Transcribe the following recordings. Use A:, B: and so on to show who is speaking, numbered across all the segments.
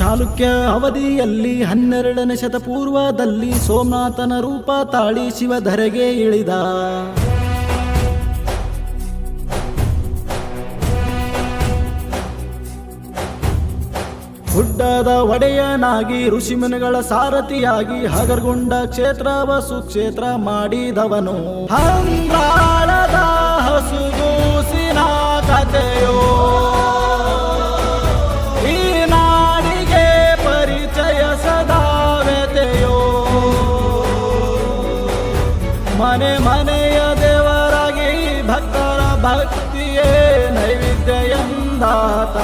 A: ಚಾಲುಕ್ಯ ಅವಧಿಯಲ್ಲಿ ಹನ್ನೆರಡನೇ ಶತಪೂರ್ವದಲ್ಲಿ ಸೋಮನಾಥನ ರೂಪ ತಾಳಿ ಶಿವಧರೆಗೆ ಇಳಿದ. ಗುಡ್ಡದ ಒಡೆಯನಾಗಿ ಋಷಿಮುನಿಗಳ ಸಾರಥಿಯಾಗಿ ಹಗರ್ಗುಂಡ ವಸು ಸುಕ್ಷೇತ್ರ ಮಾಡಿದವನು. ಹಂಗಾಳದ ಹಸುಗೂಸಿನ ಕಥೆಯೋ ಮನೆ ಮನೆಯ ದೇವರಾಗಿ ಭಕ್ತರ ಭಕ್ತಿಯೇ ನೈವೇದ್ಯಂದಾತ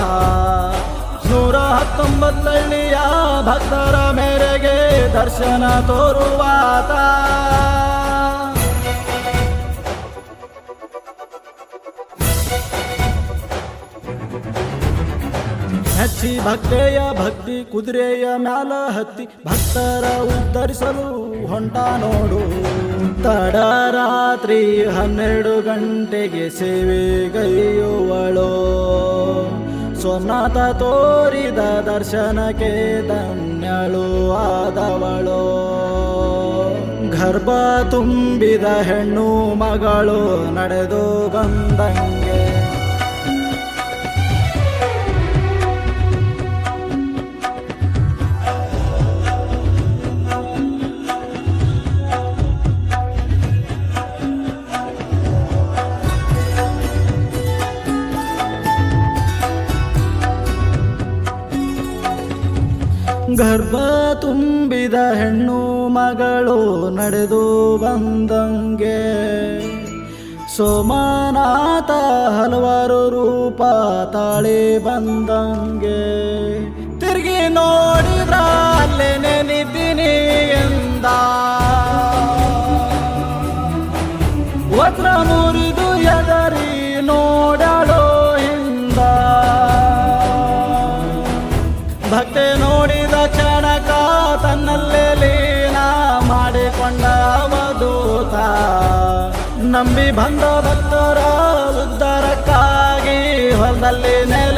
A: ನೂರ ಹತ್ತೊಂಬತ್ತಳ್ಳಿಯ ಭಕ್ತರ ಮೇರೆಗೆ ದರ್ಶನ ತೋರುವಾತ. ಹಚ್ಚಿ ಭಕ್ತೆಯ ಭಕ್ತಿ, ಕುದುರೆಯ ಮ್ಯಾಲ ಹತ್ತಿ ಭಕ್ತರ ಉದ್ಧರಿಸಲು ಹೊಂಟ ನೋಡು. ತಡರಾತ್ರಿ ಹನ್ನೆರಡು ಗಂಟೆಗೆ ಸೇವೆಗೈಯುವಳೋ ಸೋಮನಾಥ ತೋರಿದ ದರ್ಶನಕ್ಕೆ ಧನ್ಯಳು ಆದವಳೋ. ಗರ್ಭ ತುಂಬಿದ ಹೆಣ್ಣು ಮಗಳು ನಡೆದು ಬಂದಂಗೆ. ಗರ್ಭ ತುಂಬಿದ ಹೆಣ್ಣು ಮಗಳು ನಡೆದು ಬಂದಂಗೆ. ಸೋಮನಾಥ ಹಲವಾರು ರೂಪ ತಾಳಿ ಬಂದಂಗೆ. ತಿರುಗಿ ನೋಡಿದ್ರ ಅಲ್ಲೇ ನೆನಿದ್ದೀನಿ ಭಕ್ತೆ ನೋಡಿದ ಕ್ಷಣಕ ತನ್ನಲ್ಲೇ ಲೀನ ಮಾಡಿಕೊಂಡ ಅವಧೂತ ನಂಬಿ ಬಂದ ಭಕ್ತರ ಉದ್ಧಾರಕ್ಕಾಗಿ ಹೊಲದಲ್ಲಿ ನೆಲೆದಾತ